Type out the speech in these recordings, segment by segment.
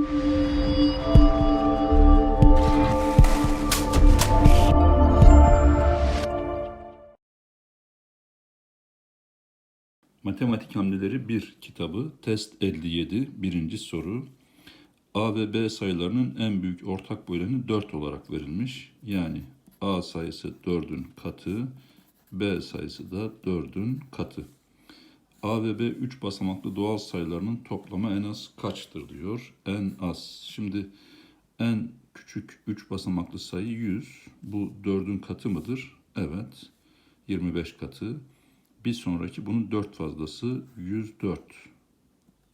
Matematik Hamleleri 1 kitabı test 57 birinci soru. A ve B sayılarının en büyük ortak böleni 4 olarak verilmiş. Yani A sayısı 4'ün katı, B sayısı da 4'ün katı. A ve B 3 basamaklı doğal sayılarının toplamı en az kaçtır diyor. En az. Şimdi en küçük 3 basamaklı sayı 100. Bu 4'ün katı mıdır? Evet. 25 katı. Bir sonraki bunun 4 fazlası 104.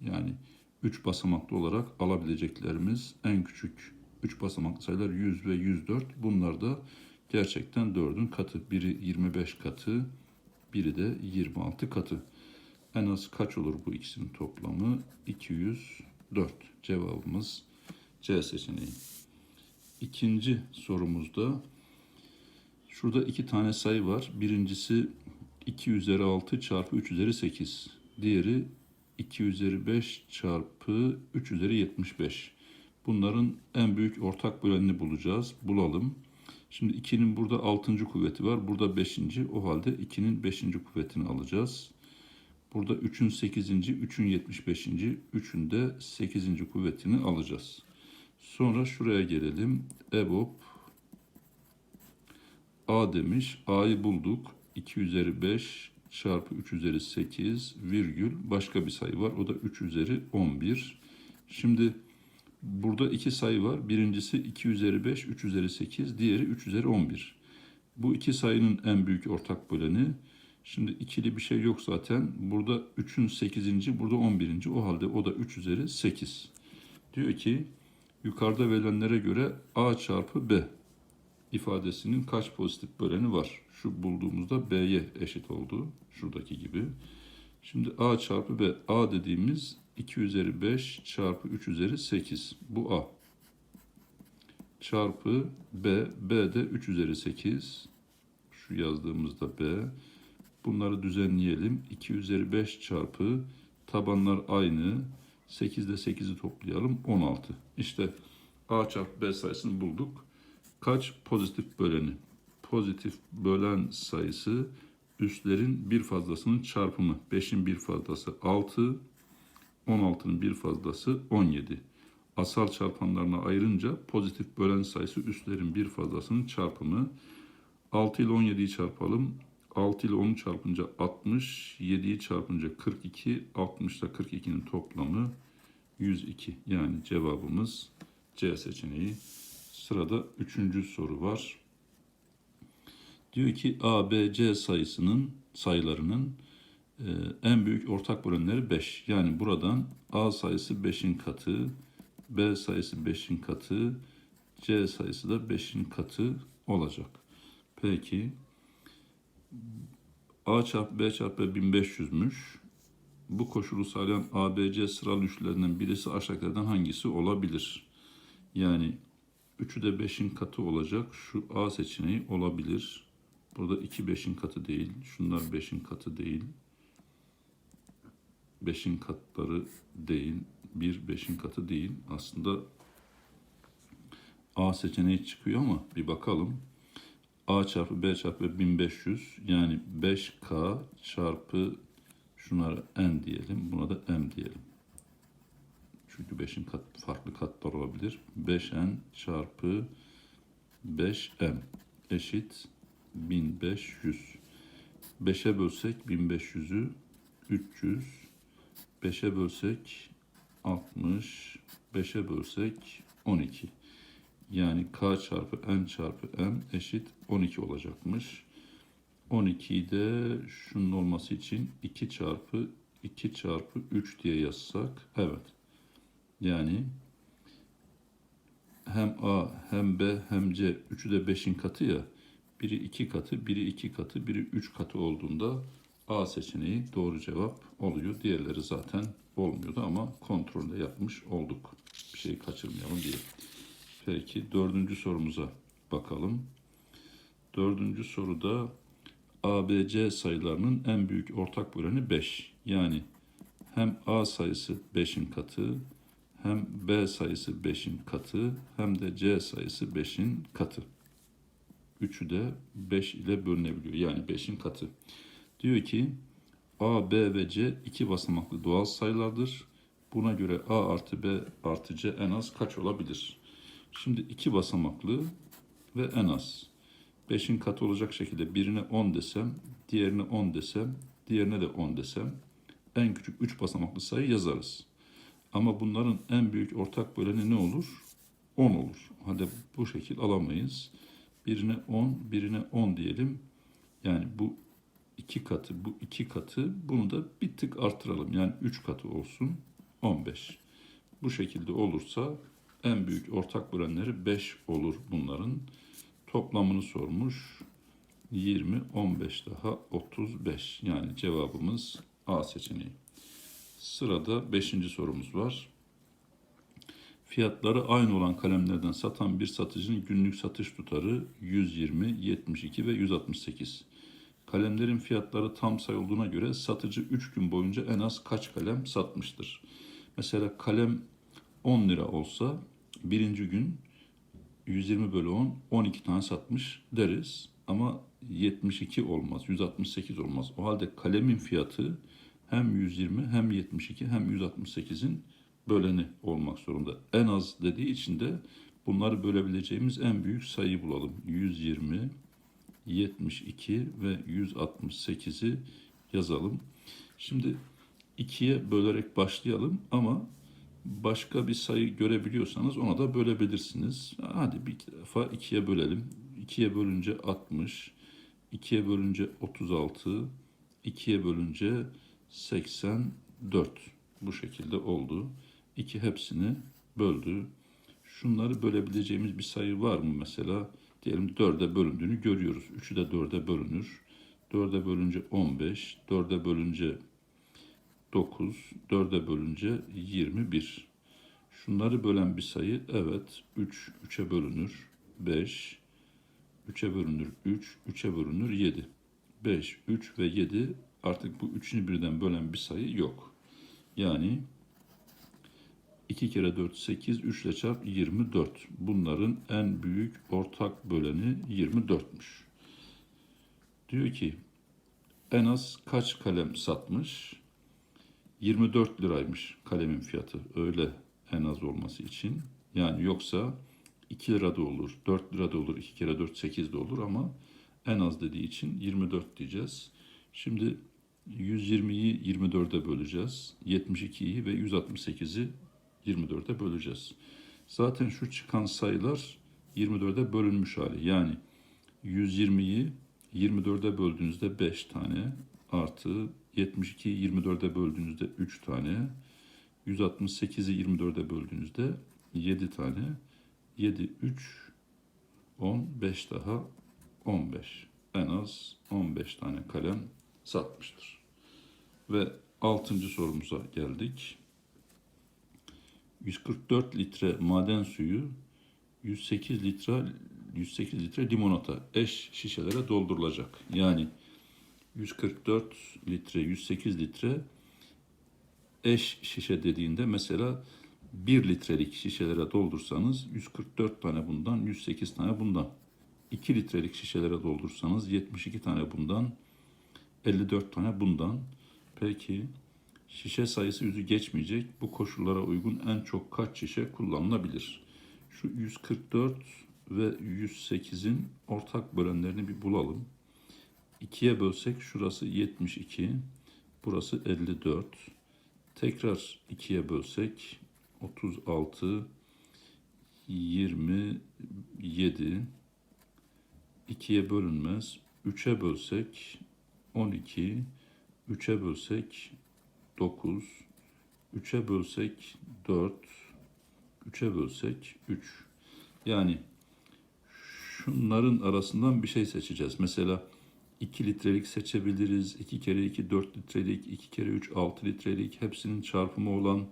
Yani 3 basamaklı olarak alabileceklerimiz en küçük 3 basamaklı sayılar 100 ve 104. Bunlar da gerçekten 4'ün katı. Biri 25 katı, biri de 26 katı. En az kaç olur bu ikisinin toplamı? 204. Cevabımız C seçeneği. İkinci sorumuzda şurada iki tane sayı var. Birincisi 2 üzeri 6 çarpı 3 üzeri 8. Diğeri 2 üzeri 5 çarpı 3 üzeri 75. Bunların en büyük ortak bölenini bulacağız. Bulalım. Şimdi 2'nin burada 6. kuvveti var. Burada 5. O halde 2'nin 5. kuvvetini alacağız. Burada 3'ün 8. 3'ün 75. 3'ün de 8. kuvvetini alacağız. Sonra şuraya gelelim. EBOB A demiş. A'yı bulduk. 2 üzeri 5 çarpı 3 üzeri 8 virgül başka bir sayı var. O da 3 üzeri 11. Şimdi burada iki sayı var. Birincisi 2 üzeri 5, 3 üzeri 8. Diğeri 3 üzeri 11. Bu iki sayının en büyük ortak böleni. Şimdi ikili bir şey yok zaten. Burada 3'ün 8. burada 11. O halde o da 3 üzeri 8. Diyor ki yukarıda verilenlere göre A çarpı B ifadesinin kaç pozitif böleni var? Şu bulduğumuzda B'ye eşit oldu. Şuradaki gibi. Şimdi A çarpı B. A dediğimiz 2 üzeri 5 çarpı 3 üzeri 8. Bu A. Çarpı B. B de 3 üzeri 8. Şu yazdığımızda B. Bunları düzenleyelim. 2 üzeri 5 çarpı tabanlar aynı. 8 ile 8'i toplayalım. 16. İşte A çarpı B sayısını bulduk kaç pozitif böleni? Pozitif bölen sayısı üstlerin bir fazlasının çarpımı. 5'in bir fazlası 6, 16'nın bir fazlası 17. Asal çarpanlarına ayırınca pozitif bölen sayısı üstlerin bir fazlasının çarpımı. 6 ile 17'yi çarpalım. 6 ile 10'u çarpınca 60, 7'yi çarpınca 42, 60 ile 42'nin toplamı 102. Yani cevabımız C seçeneği. Sırada üçüncü soru var. Diyor ki A, B, C sayısının sayılarının e, en büyük ortak bölenleri 5. Yani buradan A sayısı 5'in katı, B sayısı 5'in katı, C sayısı da 5'in katı olacak. Peki A çarpı B çarpı 1500'müş. Bu koşulu sağlayan ABC sıralı üçlerinden birisi aşağıdakilerden hangisi olabilir? Yani 3'ü de 5'in katı olacak. Şu A seçeneği olabilir. Burada 2 5'in katı değil. Şunlar 5'in katı değil. 5'in katları değil. 1 5'in katı değil. Aslında A seçeneği çıkıyor ama bir bakalım. A çarpı B çarpı 1500 yani 5K çarpı şunlara N diyelim. Buna da M diyelim. Çünkü 5'in kat, farklı katlar olabilir. 5n çarpı 5m eşit 1500. 5'e bölsek 1500'ü 300. 5'e bölsek 60. 5'e bölsek 12. Yani k çarpı n çarpı m eşit 12 olacakmış. 12'yi de şunun olması için 2 çarpı 2 çarpı 3 diye yazsak. Evet. Yani hem A hem B hem C üçü de 5'in katı ya. Biri 2 katı, biri 2 katı, biri 3 katı olduğunda A seçeneği doğru cevap oluyor. Diğerleri zaten olmuyordu ama kontrolde yapmış olduk. Bir şey kaçırmayalım diye. Peki dördüncü sorumuza bakalım. Dördüncü soruda ABC sayılarının en büyük ortak böleni 5. Yani hem A sayısı 5'in katı hem B sayısı 5'in katı hem de C sayısı 5'in katı. Üçü de 5 ile bölünebiliyor. Yani 5'in katı. Diyor ki A, B ve C iki basamaklı doğal sayılardır. Buna göre A artı B artı C en az kaç olabilir? Şimdi iki basamaklı ve en az. 5'in katı olacak şekilde birine 10 desem, diğerine 10 desem, diğerine de 10 desem en küçük 3 basamaklı sayı yazarız. Ama bunların en büyük ortak böleni ne olur? 10 olur. Hadi bu şekil alamayız. Birine 10, birine 10 diyelim. Yani bu iki katı, bu iki katı. Bunu da bir tık artıralım. Yani 3 katı olsun. 15. Bu şekilde olursa en büyük ortak bölenleri 5 olur bunların. Toplamını sormuş. 20, 15 daha 35. Yani cevabımız A seçeneği. Sırada 5. sorumuz var. Fiyatları aynı olan kalemlerden satan bir satıcının günlük satış tutarı 120, 72 ve 168. Kalemlerin fiyatları tam sayı olduğuna göre satıcı 3 gün boyunca en az kaç kalem satmıştır? Mesela kalem 10 lira olsa birinci gün 120 bölü 10, 12 tane satmış deriz. Ama 72 olmaz, 168 olmaz. O halde kalemin fiyatı hem 120 hem 72 hem 168'in böleni olmak zorunda. En az dediği için de bunları bölebileceğimiz en büyük sayıyı bulalım. 120, 72 ve 168'i yazalım. Şimdi ikiye bölerek başlayalım ama başka bir sayı görebiliyorsanız ona da bölebilirsiniz. Hadi bir defa ikiye bölelim. İkiye bölünce 60, ikiye bölünce 36, ikiye bölünce 84. Bu şekilde oldu. İki hepsini böldü. Şunları bölebileceğimiz bir sayı var mı mesela? Diyelim 4'e bölündüğünü görüyoruz. 3'ü de 4'e bölünür. 4'e bölünce 15, 4'e bölünce 9, 4'e bölünce 21. Şunları bölen bir sayı evet 3, 3'e bölünür 5, 3'e bölünür 3, 3'e bölünür 7. 5, 3 ve 7 artık bu üçünü birden bölen bir sayı yok. Yani 2 kere 4 8, 3 ile çarp 24. Bunların en büyük ortak böleni 24'müş. Diyor ki en az kaç kalem satmış? 24 liraymış kalemin fiyatı. Öyle en az olması için. Yani yoksa 2 lira da olur, 4 lira da olur, 2 kere 4 8 de olur ama en az dediği için 24 diyeceğiz. Şimdi 120'yi 24'e böleceğiz. 72'yi ve 168'i 24'e böleceğiz. Zaten şu çıkan sayılar 24'e bölünmüş hali. Yani 120'yi 24'e böldüğünüzde 5 tane artı 72'yi 24'e böldüğünüzde 3 tane 168'i 24'e böldüğünüzde 7 tane 7 3 10 5 daha 15 en az 15 tane kalem satmıştır. Ve 6. sorumuza geldik. 144 litre maden suyu 108 litre 108 litre limonata eş şişelere doldurulacak. Yani 144 litre 108 litre eş şişe dediğinde mesela 1 litrelik şişelere doldursanız 144 tane bundan 108 tane bundan 2 litrelik şişelere doldursanız 72 tane bundan 54 tane bundan peki Şişe sayısı yüzü geçmeyecek. Bu koşullara uygun en çok kaç şişe kullanılabilir? Şu 144 ve 108'in ortak bölenlerini bir bulalım. 2'ye bölsek şurası 72, burası 54. Tekrar 2'ye bölsek 36, 27, 2'ye bölünmez. 3'e bölsek 12, 3'e bölsek 9, 3'e bölsek 4, 3'e bölsek 3. Yani şunların arasından bir şey seçeceğiz. Mesela 2 litrelik seçebiliriz. 2 kere 2 4 litrelik, 2 kere 3 6 litrelik. Hepsinin çarpımı olan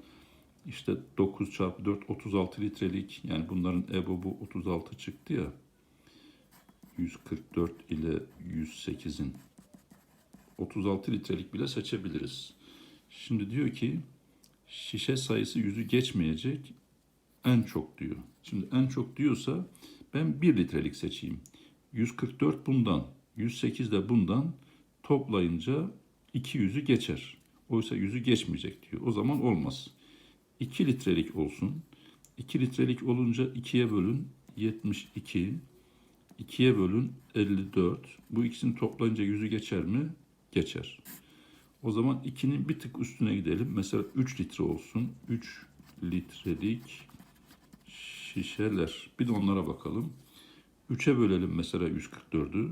işte 9 çarpı 4 36 litrelik. Yani bunların EBOB'u 36 çıktı ya. 144 ile 108'in 36 litrelik bile seçebiliriz. Şimdi diyor ki şişe sayısı yüzü geçmeyecek en çok diyor. Şimdi en çok diyorsa ben 1 litrelik seçeyim. 144 bundan, 108 de bundan toplayınca 200'ü geçer. Oysa yüzü geçmeyecek diyor. O zaman olmaz. 2 litrelik olsun. 2 litrelik olunca 2'ye bölün 72. 2'ye bölün 54. Bu ikisini toplayınca yüzü geçer mi? Geçer. O zaman 2'nin bir tık üstüne gidelim. Mesela 3 litre olsun. 3 litrelik şişeler. Bir de onlara bakalım. 3'e bölelim mesela 144'ü.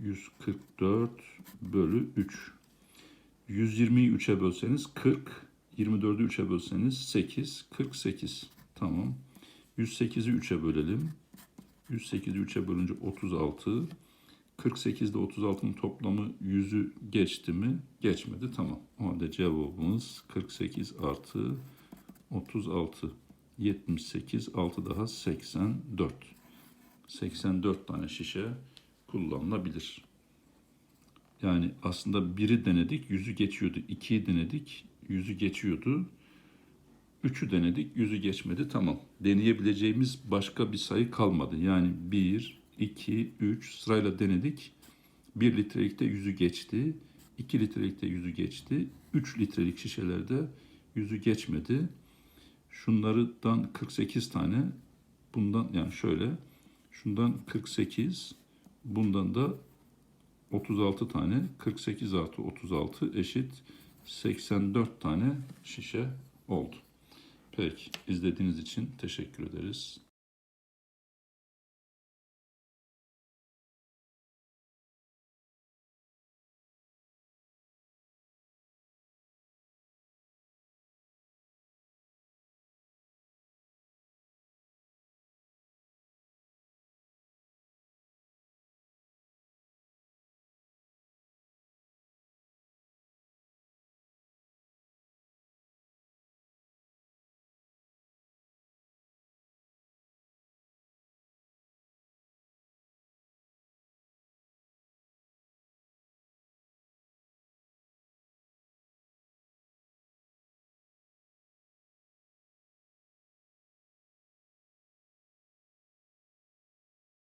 144 bölü 3. 120'yi 3'e bölseniz 40. 24'ü 3'e bölseniz 8. 48. Tamam. 108'i 3'e bölelim. 108'i 3'e bölünce 36. 48 ile 36'nın toplamı 100'ü geçti mi? Geçmedi. Tamam. O halde cevabımız 48 artı 36. 78 6 daha 84. 84 tane şişe kullanılabilir. Yani aslında biri denedik yüzü geçiyordu. ikiyi denedik yüzü geçiyordu. Üçü denedik yüzü geçmedi. Tamam. Deneyebileceğimiz başka bir sayı kalmadı. Yani 1, 2, 3 sırayla denedik. 1 litrelikte yüzü geçti. 2 litrelikte yüzü geçti. 3 litrelik şişelerde yüzü geçmedi. Şunlardan 48 tane bundan yani şöyle şundan 48 bundan da 36 tane 48 artı 36 eşit 84 tane şişe oldu. Peki izlediğiniz için teşekkür ederiz.